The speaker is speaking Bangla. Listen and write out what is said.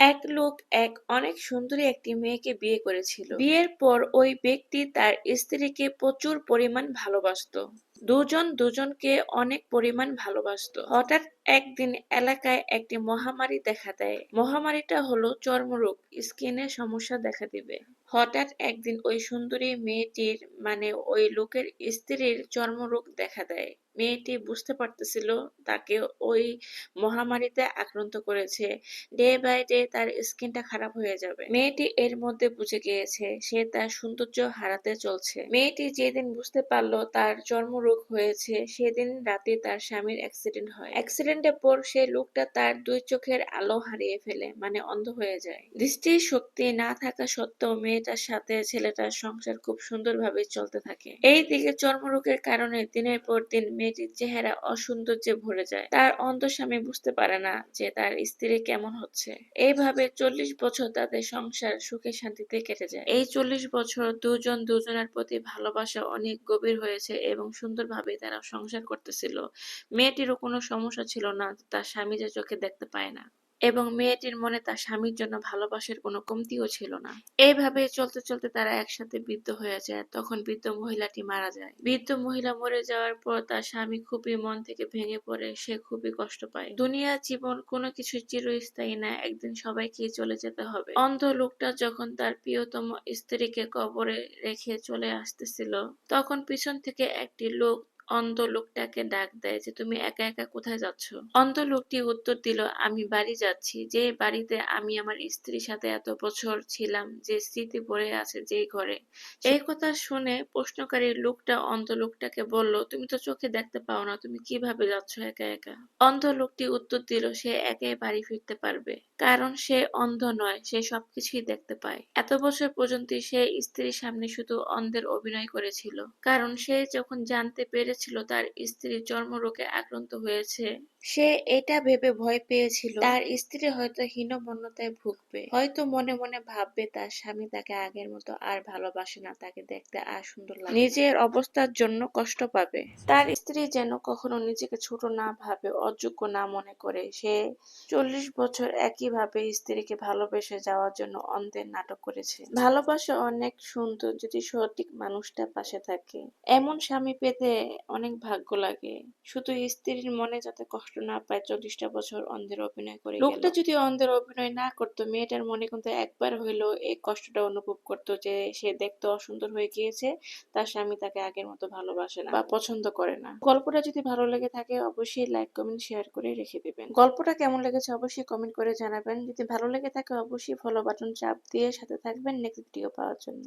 এক লোক এক অনেক সুন্দরী একটি মেয়েকে বিয়ে করেছিল। বিয়ের পর ওই ব্যক্তি তার স্ত্রীকে প্রচুর পরিমাণ ভালোবাসতো। দুজন দুজনকে অনেক পরিমাণ ভালোবাসতো। হঠাৎ একদিন এলাকায় একটি মহামারী দেখা দেয়। মহামারীটা হলো চর্মরোগ স্কিনের সমস্যা দেখা দিবে। হঠাৎ একদিন ওই সুন্দরী মেয়েটির মানে ওই লোকের স্ত্রীর চর্মরোগ দেখা দেয়। মেয়েটি বুঝতে পারতেছিল তাকে ওই মহামারীতে আক্রান্ত করেছে। ডে বাই ডে তার স্কিনটা খারাপ হয়ে যাবে। মেয়েটি এর মধ্যে বুঝে গিয়েছে, সে তার সৌন্দর্য হারাতে চলছে। মেয়েটি যেদিন বুঝতে পারল তার চর্মরোগ হয়েছে, সেদিন রাতে তার স্বামীর অ্যাক্সিডেন্ট হয়। অ্যাক্সিডেন্টের পর সে লোকটা তার দুই চোখের আলো হারিয়ে ফেলে মানে অন্ধ হয়ে যায়। দৃষ্টি শক্তি না থাকা সত্ত্বেও মেয়েটার সাথে ছেলেটার সংসার খুব সুন্দরভাবে চলতে থাকে। এই দিকে চর্মরোগের কারণে দিনের পর দিন মেয়েটির চেহারা অসৌন্দর্যে ভরে যায়। তার অন্তঃস্বামী বুঝতে পারে না যে তার স্ত্রী কেমন হচ্ছে। এইভাবে চল্লিশ বছর তাদের সংসার সুখে শান্তিতে কেটে যায়। এই চল্লিশ বছর দুজন দুজনের প্রতি ভালোবাসা অনেক গভীর হয়েছে এবং সুন্দরভাবে তারা সংসার করতেছিল। মেয়েটিরও কোনো সমস্যা ছিল না, তার স্বামী যে চোখে দেখতে পায় না। এবং মেয়েটির মনে তার স্বামীর জন্য ভালোবাসার কোনো কমতিও ছিল না। এইভাবে চলতে চলতে তারা একসাথে বৃদ্ধ হয়ে যায়। তখন বৃদ্ধ মহিলাটি মারা যায়। বৃদ্ধ মহিলা মরে যাওয়ার পর তার স্বামী খুবই মন থেকে ভেঙে পড়ে। সে খুবই কষ্ট পায়। দুনিয়া, জীবন কোনো কিছু চিরস্থায়ী না। একদিন সবাইকে চলে যেতে হবে। অন্ধ লোকটা যখন তার প্রিয়তম স্ত্রীকে কবরে রেখে চলে আসতেছিল, তখন পিছন থেকে একটি লোক অন্ধ লোকটাকে ডাক দেয় যে, তুমি একা একা কোথায় যাচ্ছ? অন্ধ লোকটি উত্তর দিল, আমি বাড়ি যাচ্ছি। যে বাড়িতে আমি আমার স্ত্রীর সাথে এত বছর ছিলাম, যে স্মৃতি পড়ে আছে যে ঘরে। এই কথা শুনে প্রশ্নকারী লোকটা অন্ধ লোকটাকে বলল, তুমি তো চোখে দেখতে পাও না, তুমি কীভাবে যাচ্ছ একা একা? অন্ধ লোকটি উত্তর দিল, সে একাই বাড়ি ফিরতে পারবে, কারণ সে অন্ধ নয়, সে সবকিছুই দেখতে পায়। এত বছর পর্যন্ত সে স্ত্রীর সামনে শুধু অন্ধের অভিনয় করেছিল, কারণ সে যখন জানতে পেরেছিল তার স্ত্রী চর্মরোগে আক্রান্ত হয়েছে। সে এটা ভেবে ভয় পেয়েছিল। তার স্ত্রী হয়তো হীনমন্যতায় ভুগবে। হয়তো মনে মনে ভাববে তার স্বামী তাকে আগের মতো আর ভালোবাসে না, তাকে দেখতে আর সুন্দর লাগে নিজের অবস্থার জন্য কষ্ট পাবে। তার স্ত্রী যেন কখনো নিজেকে ছোট না ভাবে, অযোগ্য না মনে করে। সে চল্লিশ বছর একইভাবে স্ত্রীকে ভালোবেসে যাওয়ার জন্য অন্ধের নাটক করেছে। ভালোবাসা অনেক সুন্দর যদি সঠিক মানুষটা পাশে থাকে। এমন স্বামী পেতে অনেক ভাগ্য লাগে। শুধু স্ত্রীর মনে যাতে কষ্ট না পায় চল্লিশটা বছর অন্ধের অভিনয় করে লোকটা যদি অন্ধের অভিনয় না করতো মেয়েটার মনে কিন্তু একবার হইলেও এই কষ্টটা অনুভব করতো যে সে দেখতে অসুন্দর হয়ে গিয়েছে তার স্বামী তাকে আগের মতো ভালোবাসে না বা পছন্দ করে না। গল্পটা যদি ভালো লেগে থাকে অবশ্যই লাইক কমেন্ট শেয়ার করে রেখে দেবেন। গল্পটা কেমন লেগেছে অবশ্যই কমেন্ট করে জানাবেন। যদি ভালো লেগে থাকে অবশ্যই ফলো বাটন চাপ দিয়ে সাথে থাকবেন নেক্সট ভিডিও পাওয়ার জন্য।